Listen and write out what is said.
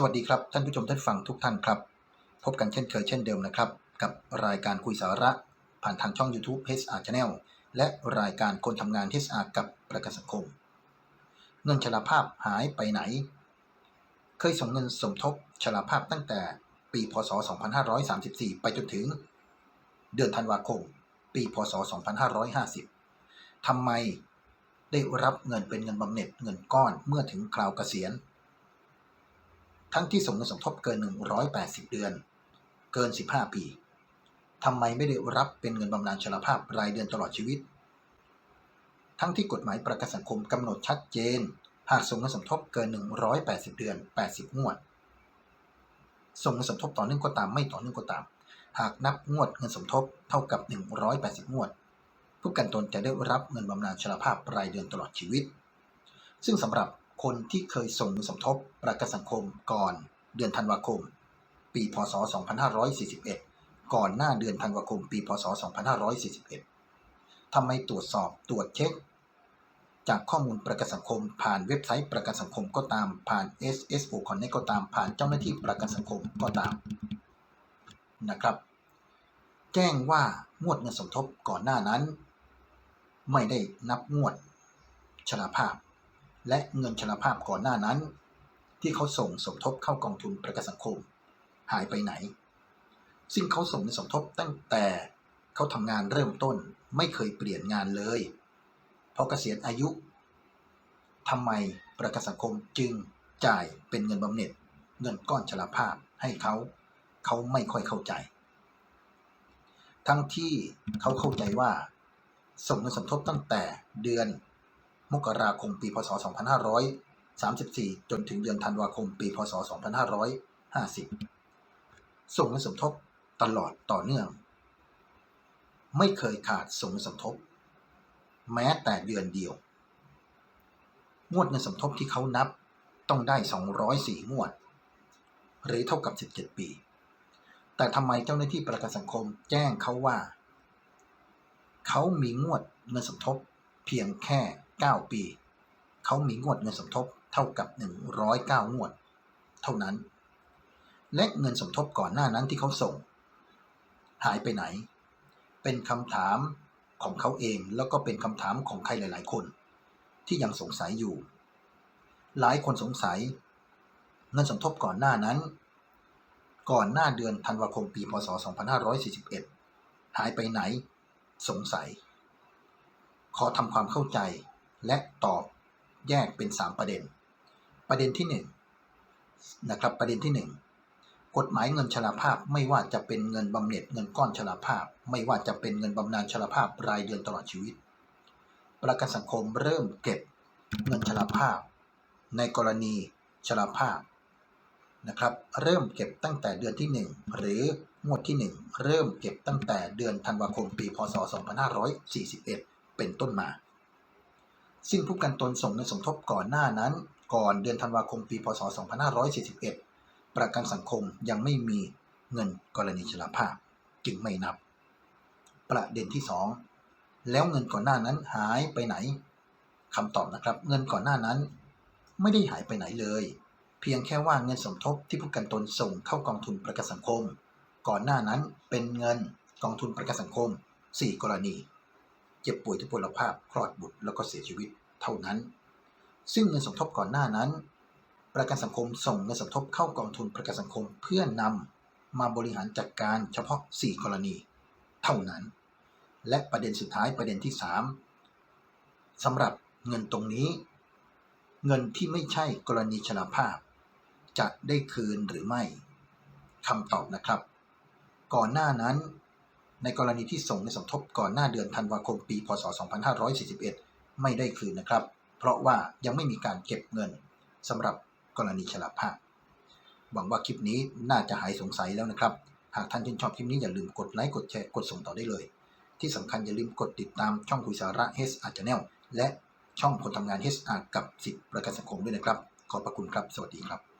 สวัสดีครับ ท่านผู้ชมท่านฟังทุกท่านครับ พบกันเช่นเคยเช่นเดิมนะครับ กับรายการคุยสาระ ผ่านทางช่อง YouTube HR Channel และรายการคนทำงาน HR กับประกันสังคม เงินชราภาพหายไปไหน เคยส่งเงินสมทบชราภาพตั้งแต่ปีพศ 2534 ไปจนถึง เดือนธันวาคม ปีพศ 2550ทำไมได้รับเงินเป็นเงินบำเหน็จเงินก้อนเมื่อถึงคราวเกษียณ ทั้งที่ส่งเงินสมทบเกิน 180 เดือน เกิน 15 ปีทำไมไม่ได้รับเป็นเงินบำนาญชราภาพรายเดือนตลอดชีวิต ทั้งที่กฎหมายประกันสังคมกำหนดชัดเจน หากส่งเงินสมทบเกิน 180 เดือน 80 งวด ส่งเงินสมทบต่อเนื่องก็ตามไม่ต่อเนื่องก็ตาม หากนับงวดเงินสมทบเท่ากับ 180 งวด ผู้กันตนจะได้รับเงินบำนาญชราภาพรายเดือนตลอดชีวิต ซึ่งสำหรับ คนที่เคยส่งเงินสมทบประกันสังคมก่อนเดือนธันวาคม ปีพศ 2541 ก่อนหน้าเดือนธันวาคม ปีพศ 2541ทำไมตรวจสอบตรวจเช็ค จากข้อมูลประกันสังคม ผ่านเว็บไซต์ประกันสังคมก็ตามผ่าน SSO Connect ก็ตามผ่านเจ้าหน้าที่ประกันสังคมก็ตามนะครับ แจ้งว่างวดเงินสมทบก่อนหน้านั้น ไม่ได้นับงวดชราภาพ และเงินชราภาพก่อนหน้านั้น ที่เขาส่งสมทบเข้ากองทุนประกันสังคม หายไปไหน ซึ่งเขาส่งเงินสมทบตั้งแต่เขาทำงานเริ่มต้นไม่เคยเปลี่ยนงานเลยพอเกษียณอายุทำไมประกันสังคมจึงจ่ายเป็นเงินบำเหน็จ เงินก้อนชราภาพให้เขา เขาไม่ค่อยเข้าใจ ทั้งที่เขาเข้าใจว่าส่งเงินสมทบตั้งแต่เดือน มกราคมปี พศ 2534 จนถึงเดือนธันวาคมปี พศ 2550 ส่งเงินสมทบตลอดต่อเนื่อง ไม่เคยขาดส่งเงินสมทบ แม้แต่เดือนเดียว งวดเงินสมทบที่เขานับต้องได้ 204 งวด หรือเท่ากับ 17 ปี แต่ทำไมเจ้าหน้าที่ประกันสังคมแจ้งเขาว่า เขามีงวดเงินสมทบเพียงแค่ 9 ปี เขามีงวดเงินสมทบเท่ากับ 109 งวด เท่านั้น และเงินสมทบก่อนหน้านั้นที่เขาส่ง หายไปไหน เป็นคำถามของเขาเองแล้วก็เป็นคำถามของใครหลาย ๆ คน ที่ยังสงสัยอยู่ หลายคนสงสัย เงินสมทบก่อนหน้านั้น ก่อนหน้าเดือนธันวาคมปี พศ 2541 หายไปไหน สงสัย ขอทำความเข้าใจ และตอบแยกเป็น 3 ประเด็น ประเด็นที่1นนะครับประเด็นที่ 1 กฎหมายเงินชราภาพไม่ว่าจะเป็นเงินบำเหน็จเงินก้อนชราภาพ ไม่ว่าจะเป็นเงินบำนาญชราภาพรายเดือนตลอดชีวิต ประกันสังคมเริ่มเก็บเงินชราภาพ ในกรณีชราภาพนะครับเริ่มเก็บตั้งแต่เดือนที่ 1 หรืองวดที่ 1 เริ่มเก็บตั้งแต่เดือนธันวาคมปีพศ 2541 เป็นต้นมา ซึ่งผู้กันตนส่งเงินสมทบก่อนหน้านั้น ก่อนเดือนธันวาคมปีพศ 2541 ประกันสังคมยังไม่มีเงินกรณีชราภาพ จึงไม่นับ ประเด็นที่ 2 แล้วเงินก่อนหน้านั้นหายไปไหนคำตอบนะครับ เงินก่อนหน้านั้น ไม่ได้หายไปไหนเลย เพียงแค่ว่าเงินสมทบที่ผู้กันตนส่งเข้ากองทุนประกันสังคม ก่อนหน้านั้นเป็นเงินกองทุนประกันสังคม 4 กรณี เจ็บป่วยทุพพลภาพคลอดบุตรแล้วก็เสียชีวิตเท่านั้น ซึ่งเงินสมทบก่อนหน้านั้น ประกันสังคมส่งเงินสมทบเข้ากองทุนประกันสังคมเพื่อนำมาบริหารจัดการเฉพาะ 4 กรณี เท่านั้น และประเด็นสุดท้ายประเด็นที่ 3สำหรับเงินตรงนี้ เงินที่ไม่ใช่กรณีชราภาพ จะได้คืนหรือไม่คำตอบนะครับ ก่อนหน้านั้น ในกรณีที่ส่งเงินสมทบก่อนหน้าเดือนธันวาคมปี พศ 2541 ไม่ได้คืนนะครับ เพราะว่ายังไม่มีการเก็บเงินสำหรับกรณีชราภาพ หวังว่าคลิปนี้น่าจะหายสงสัยแล้วนะครับ หากท่านชื่นชอบคลิปนี้อย่าลืมกดไลค์ กดแชร์ กดส่งต่อได้เลย ที่สำคัญอย่าลืมกดติดตามช่องคุยสาระ HR Channel และช่องคนทำงาน HR กับสิทธิประกันสังคมด้วยนะครับ ขอบพระคุณครับ สวัสดีครับ